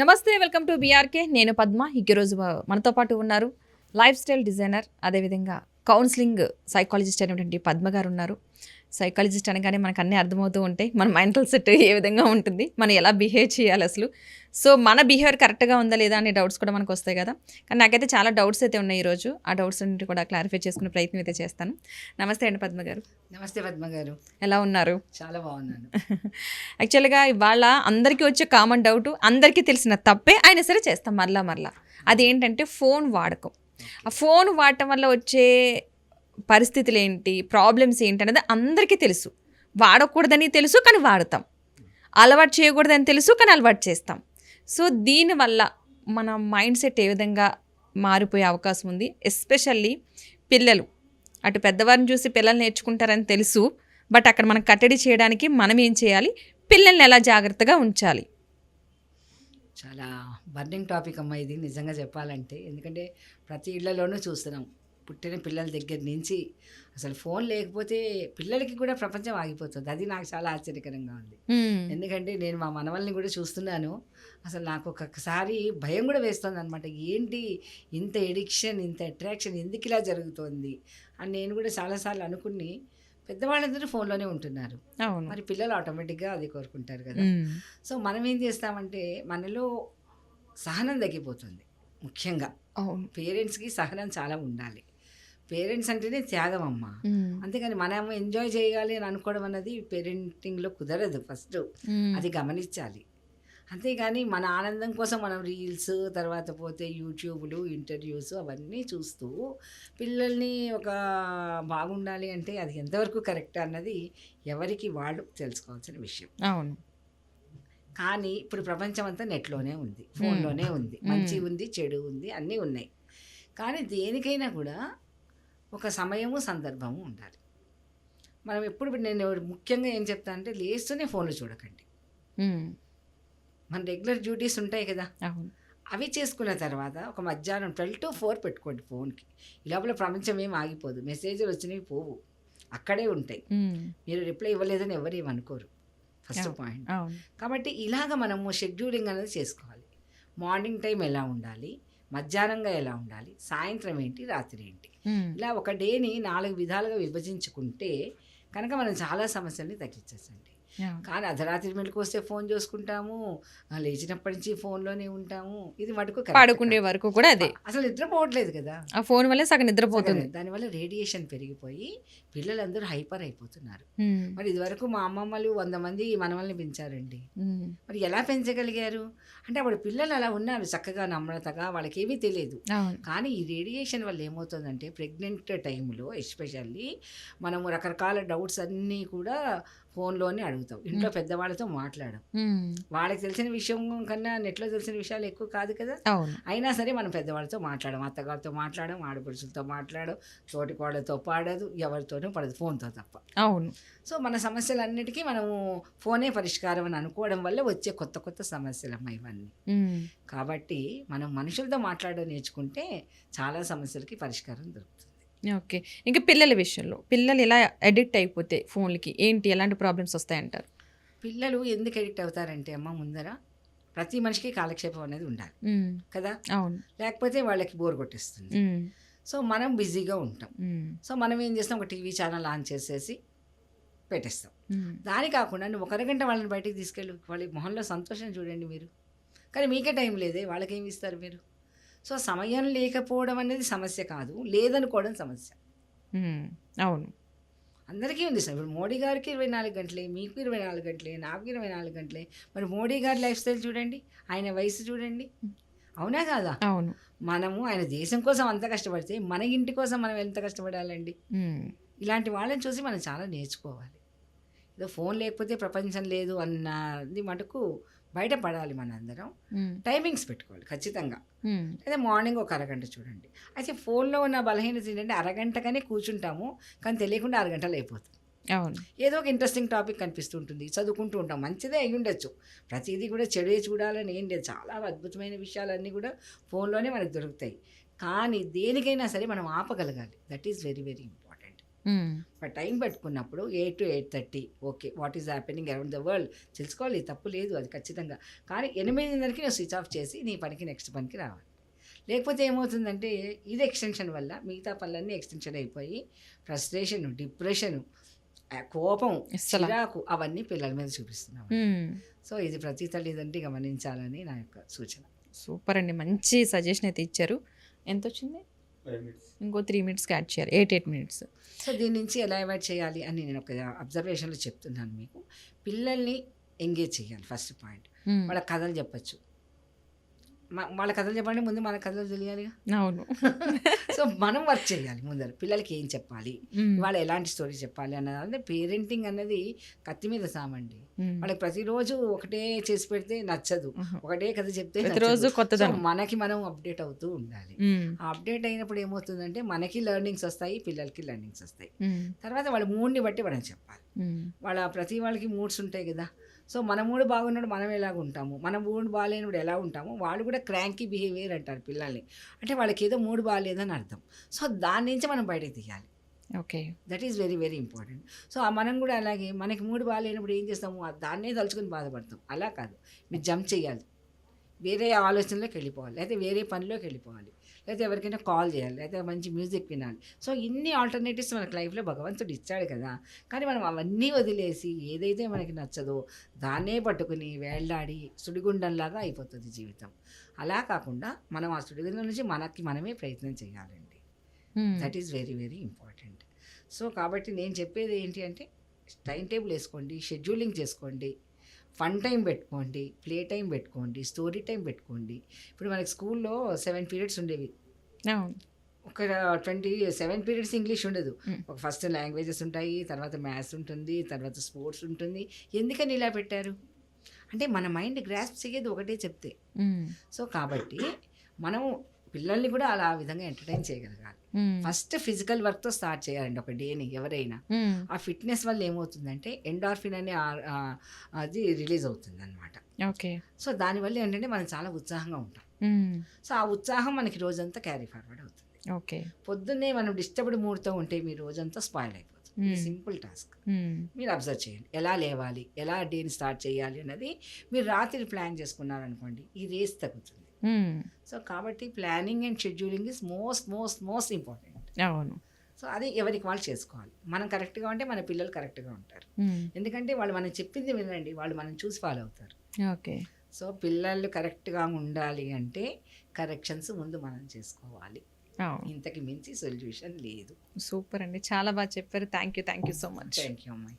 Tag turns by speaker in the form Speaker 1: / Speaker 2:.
Speaker 1: నమస్తే welcome to BRK నేను పద్మ. ఈరోజు మనతో పాటు ఉన్నారు లైఫ్ స్టైల్ డిజైనర్ అదేవిధంగా కౌన్సిలింగ్ సైకాలజిస్ట్ అయినటువంటి పద్మ గారు ఉన్నారు. సైకాలజిస్ట్ అనగానే మనకు అన్నీ అర్థమవుతూ ఉంటాయి మన మెంటల్ సెట్ ఏ విధంగా ఉంటుంది మనం ఎలా బిహేవ్ చేయాలి అసలు. సో మన బిహేవియర్ కరెక్ట్గా ఉందా లేదా అనే డౌట్స్ కూడా మనకు వస్తాయి కదా. కానీ నాకైతే చాలా డౌట్స్ అయితే ఉన్నాయి ఈరోజు. ఆ డౌట్స్ అన్నిటి కూడా క్లారిఫై చేసుకునే ప్రయత్నం అయితే చేస్తాను. నమస్తే అండి పద్మ గారు.
Speaker 2: నమస్తే పద్మ గారు.
Speaker 1: ఎలా ఉన్నారు?
Speaker 2: చాలా బాగున్నాను.
Speaker 1: యాక్చువల్గా ఇవాళ అందరికీ వచ్చే కామన్ డౌట్ అందరికీ తెలిసిన తప్పే అయినా సరే చేస్తాం మరలా మరలా. అదేంటంటే ఫోన్ వాడకం. ఆ ఫోన్ వాడటం వల్ల వచ్చే పరిస్థితులు ఏంటి ప్రాబ్లమ్స్ ఏంటి అనేది అందరికీ తెలుసు. వాడకూడదని తెలుసు కానీ వాడతాం. అలవాటు చేయకూడదని తెలుసు కానీ అలవాటు చేస్తాం. సో దీనివల్ల మన మైండ్ సెట్ ఏ విధంగా మారిపోయే అవకాశం ఉంది. ఎస్పెషల్లీ పిల్లలు. అటు పెద్దవారిని చూసి పిల్లలు నేర్చుకుంటారని తెలుసు. బట్ అక్కడ మనం కట్టడి చేయడానికి మనం ఏం చేయాలి? పిల్లల్ని ఎలా జాగ్రత్తగా ఉంచాలి?
Speaker 2: చాలా బర్నింగ్ టాపిక్ అమ్మా ఇది. నిజంగా చెప్పాలంటే. ఎందుకంటే ప్రతి ఇళ్ళలోనూ చూస్తున్నాం. పుట్టిన పిల్లల దగ్గర నుంచి అసలు ఫోన్ లేకపోతే పిల్లలకి కూడా ప్రపంచం ఆగిపోతుంది. అది నాకు చాలా ఆశ్చర్యకరంగా ఉంది. ఎందుకంటే నేను మా మనవల్ని కూడా చూస్తున్నాను. అసలు నాకు ఒక్కొక్కసారి భయం కూడా వేస్తుంది అనమాట ఏంటి ఇంత ఎడిక్షన్ ఇంత అట్రాక్షన్ ఎందుకు ఇలా జరుగుతోంది? అని నేను కూడా చాలాసార్లు అనుకుని పెద్దవాళ్ళందరూ ఫోన్లోనే ఉంటున్నారు. మరి పిల్లలు ఆటోమేటిక్గా అది కోరుకుంటారు కదా. సో మనం ఏం చేస్తామంటే మనలో సహనం తగ్గిపోతుంది ముఖ్యంగా. పేరెంట్స్కి సహనం చాలా ఉండాలి. పేరెంట్స్ అంటేనే త్యాగం అమ్మ.
Speaker 1: మ్మ్.
Speaker 2: అంతేకాని మనం ఎంజాయ్ చేయాలి అని అనుకోవడం అన్నది పేరెంటింగ్లో కుదరదు ఫస్ట్. అది గమనించాలి. అంతేగాని మన ఆనందం కోసం మనం రీల్స్ తర్వాత పోతే యూట్యూబ్లు ఇంటర్వ్యూస్ అవన్నీ చూస్తూ పిల్లల్ని ఒక బాగుండాలి అంటే అది ఎంతవరకు కరెక్ట్ అన్నది ఎవరికి వాళ్ళు తెలుసుకోవాల్సిన విషయం.
Speaker 1: అవును.
Speaker 2: కానీ ఇప్పుడు ప్రపంచం అంతా నెట్లోనే ఉంది ఫోన్లోనే ఉంది. మంచి ఉంది చెడు ఉంది అన్నీ ఉన్నాయి. కానీ దేనికైనా కూడా ఒక సమయము సందర్భము ఉండాలి. మనం ఎప్పుడు నేను ముఖ్యంగా ఏం చెప్తాను అంటే లేస్తూనే ఫోన్లు చూడకండి. మన రెగ్యులర్ డ్యూటీస్ ఉంటాయి కదా. అవి చేసుకున్న తర్వాత ఒక మధ్యాహ్నం ట్వెల్వ్ టు ఫోర్ పెట్టుకోండి ఫోన్కి. ఈ లోపల ప్రపంచం ఏం ఆగిపోదు. మెసేజ్లు వచ్చినవి పోవు. అక్కడే ఉంటాయి. మీరు రిప్లై ఇవ్వలేదని ఎవరు ఏమనుకోరు ఫస్ట్. పాయింట్. కాబట్టి ఇలాగ మనము షెడ్యూలింగ్ అనేది చేసుకోవాలి. మార్నింగ్ టైం ఎలా ఉండాలి? మధ్యాహ్నంగా ఎలా ఉండాలి సాయంత్రం ఏంటి రాత్రి ఏంటి. ఇలా ఒక డేని నాలుగు విధాలుగా విభజించుకుంటే కనుక మనం చాలా సమస్యల్ని తగ్గించచ్చండి. కానీ అర్ధరాత్రి మెలకు వస్తే ఫోన్ చూసుకుంటాము. లేచినప్పటి నుంచి ఫోన్లోనే ఉంటాము. ఇది మటుకు
Speaker 1: పడుకునే. వరకు కూడా అదే.
Speaker 2: అసలు నిద్రపోవట్లేదు కదా.
Speaker 1: ఆ ఫోన్ వల్లే సగం నిద్రపోతుంది.
Speaker 2: దానివల్ల రేడియేషన్ పెరిగిపోయి పిల్లలందరూ హైపర్ అయిపోతున్నారు.
Speaker 1: మ్మ్.
Speaker 2: మరి ఇదివరకు మా అమ్మమ్మలు వంద మంది మనవల్ని పెంచారండి.
Speaker 1: మ్మ్.
Speaker 2: మరి ఎలా పెంచగలిగారు? అంటే అప్పుడు పిల్లలు అలా ఉన్నారు చక్కగా నమ్రతగా వాళ్ళకి ఏమీ తెలియదు కానీ ఈ రేడియేషన్ వల్ల ఏమవుతుందంటే ప్రెగ్నెంట్ టైంలో ఎస్పెషల్లీ మనము రకరకాల డౌట్స్ అన్నీ కూడా ఫోన్లోనే అడుగుతాం ఇంట్లో పెద్దవాళ్ళతో మాట్లాడం. వాళ్ళకి తెలిసిన విషయం కన్నా నెట్లో తెలిసిన విషయాలు ఎక్కువ కాదు కదా? అయినా సరే మనం పెద్దవాళ్ళతో మాట్లాడడం అత్తగారితో మాట్లాడడం ఆడపడుచులతో మాట్లాడడం తోటి కోళ్ళతో పాడదు ఎవరితోనూ పడదు ఫోన్తో తప్ప.
Speaker 1: అవును.
Speaker 2: సో మన సమస్యలన్నిటికీ మనము ఫోనే పరిష్కారం అని అనుకోవడం వల్ల వచ్చే కొత్త కొత్త సమస్యలమ్మ ఇవన్నీ.
Speaker 1: మ్మ్.
Speaker 2: కాబట్టి మనం మనుషులతో మాట్లాడడం నేర్చుకుంటే చాలా సమస్యలకి పరిష్కారం దొరుకుతుంది.
Speaker 1: ఓకే. ఇంకా పిల్లల విషయంలో పిల్లలు ఎలా అడిక్ట్ అయిపోతే ఫోన్లకి? ఏంటి? ఎలాంటి ప్రాబ్లమ్స్ వస్తాయంటారు?
Speaker 2: పిల్లలు ఎందుకు ఎడిక్ట్ అవుతారంటే అమ్మ ముందర ప్రతి మనిషికి కాలక్షేపం అనేది ఉండాలి. కదా?
Speaker 1: అవును.
Speaker 2: లేకపోతే వాళ్ళకి బోర్ కొట్టేస్తుంది. సో మనం బిజీగా ఉంటాం. సో మనం ఏం చేస్తాం? ఒక టీవీ ఛానల్ ఆన్ చేసేసి పెట్టేస్తాం. దాని కాకుండా నువ్వు ఒక అరగంట వాళ్ళని బయటికి తీసుకెళ్ళు వాళ్ళ మొహంలో సంతోషం చూడండి మీరు. కానీ మీకే టైం లేదే వాళ్ళకేమి ఇస్తారు మీరు? సో సమయం లేకపోవడం అనేది సమస్య కాదు. లేదనుకోవడం సమస్య.
Speaker 1: అవును.
Speaker 2: అందరికీ ఉంది సార్. ఇప్పుడు మోడీ గారికి ఇరవై నాలుగు గంటలే మీకు ఇరవై నాలుగు గంటలే నాకు ఇరవై నాలుగు గంటలే. మరి మోడీ గారి లైఫ్ స్టైల్ చూడండి. ఆయన వయసు చూడండి. అవునా కాదా?
Speaker 1: అవును.
Speaker 2: మనము ఆయన దేశం కోసం అంత కష్టపడితే మన ఇంటి కోసం మనం ఎంత కష్టపడాలండి. ఇలాంటి వాళ్ళని చూసి మనం చాలా నేర్చుకోవాలి. ఏదో ఫోన్ లేకపోతే ప్రపంచం లేదు అన్నది మటుకు బయటపడాలి మనందరం. టైమింగ్స్ పెట్టుకోవాలి ఖచ్చితంగా. అయితే మార్నింగ్ ఒక అరగంట చూడండి. అయితే ఫోన్లో ఉన్న బలహీనత ఏంటంటే అరగంటగానే కూర్చుంటాము కానీ తెలియకుండా అరగంటలు అయిపోతుంది
Speaker 1: అవును.
Speaker 2: ఏదో ఒక ఇంట్రెస్టింగ్ టాపిక్ కనిపిస్తుంటుంది చదువుకుంటూ ఉంటాం మంచిదే అయి ఉండొచ్చు. ప్రతిదీ కూడా చెడే చూడాలని ఏం లేదు. చాలా అద్భుతమైన విషయాలన్నీ కూడా ఫోన్లోనే మనకు దొరుకుతాయి. కానీ దేనికైనా సరే మనం ఆపగలగాలి. That is very very important ఒక టైం పెట్టుకున్నప్పుడు eight to eight thirty. Okay what is happening around the world? తెలుసుకోవాలి తప్పు లేదు అది ఖచ్చితంగా. కానీ ఎనిమిదిన్నరకి నువ్వు స్విచ్ ఆఫ్ చేసి నీ పనికి నెక్స్ట్ పనికి రావాలి. లేకపోతే ఏమవుతుందంటే ఇది ఎక్స్టెన్షన్ వల్ల మిగతా పనులన్నీ ఎక్స్టెన్షన్ అయిపోయి ఫ్రస్ట్రేషన్ డిప్రెషన్ కోపం. చిరాకు అవన్నీ పిల్లల మీద చూపిస్తున్నాం
Speaker 1: మ్మ్.
Speaker 2: సో ఇది ప్రతి తల్లిదండ్రి గమనించాలని నా యొక్క సూచన.
Speaker 1: సూపర్ అండి మంచి సజెషన్ అయితే ఇచ్చారు. ఎంత వచ్చింది ఇంకో త్రీ మినిట్స్కి యాడ్ చేయాలి. ఎయిట్ ఎయిట్ మినిట్స్
Speaker 2: సో దీని నుంచి ఎలా అవాయిడ్ చేయాలి అని నేను ఒక అబ్జర్వేషన్లో చెప్తున్నాను మీకు. పిల్లల్ని ఎంగేజ్ చేయాలి ఫస్ట్ పాయింట్ వాళ్ళ కథలు చెప్పచ్చు. వాళ్ళ కథలు చెప్పండి ముందు మన కథలు తెలియాలిగా
Speaker 1: అవును
Speaker 2: సో మనం వర్క్ చేయాలి ముందర పిల్లలకి ఏం చెప్పాలి. వాళ్ళు ఎలాంటి స్టోరీ చెప్పాలి అన్నది అంటే పేరెంటింగ్ అన్నది కత్తి మీద సామండి. వాళ్ళకి ప్రతిరోజు ఒకటే చేసి పెడితే నచ్చదు. ఒకటే కథ చెప్తే
Speaker 1: ప్రతిరోజు. కొత్తదనం.
Speaker 2: సో మనకి మనం అప్డేట్ అవుతూ ఉండాలి అప్డేట్ అయినప్పుడు ఏమవుతుందంటే మనకి లెర్నింగ్స్ వస్తాయి పిల్లలకి లెర్నింగ్స్ వస్తాయి. తర్వాత వాళ్ళ మూడ్ని బట్టి మనం చెప్పాలి. వాళ్ళ ప్రతి వాళ్ళకి మూడ్స్ ఉంటాయి కదా. సో మన మూడు బాగున్నప్పుడు మనం ఎలాగ ఉంటాము? మన మూడు బాగాలేనప్పుడు ఎలా ఉంటాము? వాళ్ళు కూడా క్రాంకీ బిహేవియర్ అంటారు పిల్లల్ని. అంటే వాళ్ళకి ఏదో మూడు బాగాలేదని అర్థం. సో దాని నుంచి మనం బయటకు తీయాలి
Speaker 1: okay.
Speaker 2: That is very very important so ఆ మనం కూడా అలాగే మనకి మూడు బాగాలేనప్పుడు ఏం చేస్తాము? దాన్నే తలుచుకొని బాధపడతాం. అలా కాదు. మీరు జంప్ చేయాలి. వేరే ఆలోచనలోకి వెళ్ళిపోవాలి. లేకపోతే వేరే పనిలోకి వెళ్ళిపోవాలి. లేకపోతే ఎవరికైనా కాల్ చేయాలి. లేకపోతే మంచి మ్యూజిక్ వినాలి. సో ఇన్ని ఆల్టర్నేటివ్స్ మనకి లైఫ్లో భగవంతుడు ఇచ్చాడు కదా! కానీ మనం అవన్నీ వదిలేసి ఏదైతే మనకి నచ్చదో దాన్నే పట్టుకుని వేళ్ళాడి సుడిగుండంలాగా అయిపోతుంది జీవితం. అలా కాకుండా మనం ఆ సుడిగుండం నుంచి మనకి మనమే ప్రయత్నం చేయాలండి. That is very very important so కాబట్టి నేను చెప్పేది ఏంటి అంటే టైం టేబుల్ వేసుకోండి షెడ్యూలింగ్ చేసుకోండి. ఫన్ టైం పెట్టుకోండి ప్లే టైం పెట్టుకోండి స్టోరీ టైం పెట్టుకోండి. ఇప్పుడు మనకి స్కూల్లో సెవెన్ పీరియడ్స్ ఉండేవి. ఒక ట్వంటీ సెవెన్ పీరియడ్స్ ఇంగ్లీష్ ఉండదు. ఒక ఫస్ట్ లాంగ్వేజెస్ ఉంటాయి తర్వాత మ్యాథ్స్ ఉంటుంది తర్వాత స్పోర్ట్స్ ఉంటుంది. ఎందుకని ఇలా పెట్టారు? అంటే మన మైండ్ గ్రాస్ప్ చేయదు ఒకటే చెప్తే. సో కాబట్టి మనం పిల్లల్ని కూడా అలా ఆ విధంగా ఎంటర్టైన్ చేయగలగాలి. ఫస్ట్ ఫిజికల్ వర్క్తో స్టార్ట్ చేయాలండి ఒక డేని ఎవరైనా.
Speaker 1: మ్మ్.
Speaker 2: ఆ ఫిట్నెస్ వల్ల ఏమవుతుందంటే ఎండార్ఫిన్ అనే అది రిలీజ్ అవుతుంది అనమాట
Speaker 1: ఓకే.
Speaker 2: సో దానివల్ల ఏంటంటే మనం చాలా ఉత్సాహంగా ఉంటాం.
Speaker 1: మ్మ్.
Speaker 2: సో ఆ ఉత్సాహం మనకి రోజంతా క్యారీ ఫార్వర్డ్ అవుతుంది.
Speaker 1: ఓకే.
Speaker 2: పొద్దున్నే మనం డిస్టర్బ్డ్ మూడ్తో ఉంటే మీ రోజంతా స్పాయిల్ అయిపోతుంది.
Speaker 1: Hmm.
Speaker 2: Simple task. మీరు అబ్జర్వ్ చేయండి. ఎలా లేవాలి? ఎలా డేని స్టార్ట్ చేయాలి? అన్నది మీరు రాత్రి ప్లాన్ చేసుకున్నారనుకోండి ఈ రేస్ తగ్గుతుంది. సో కాబట్టి planning and scheduling is most most most important
Speaker 1: అవును.
Speaker 2: సో అది ఎవరికి వాళ్ళు చేసుకోవాలి. మనం కరెక్ట్గా ఉంటే మన పిల్లలు కరెక్ట్గా ఉంటారు.
Speaker 1: మ్మ్.
Speaker 2: ఎందుకంటే వాళ్ళు మనం చెప్పింది వినండి వాళ్ళు మనం చూసి ఫాలో అవుతారు.
Speaker 1: ఓకే.
Speaker 2: సో పిల్లలు కరెక్ట్గా ఉండాలి అంటే కరెక్షన్స్ ముందు మనం చేసుకోవాలి. ఇంతకి మించి సొల్యూషన్ లేదు.
Speaker 1: సూపర్ అండి. చాలా బాగా చెప్పారు. Thank you thank you so much
Speaker 2: thank you అమ్మాయి.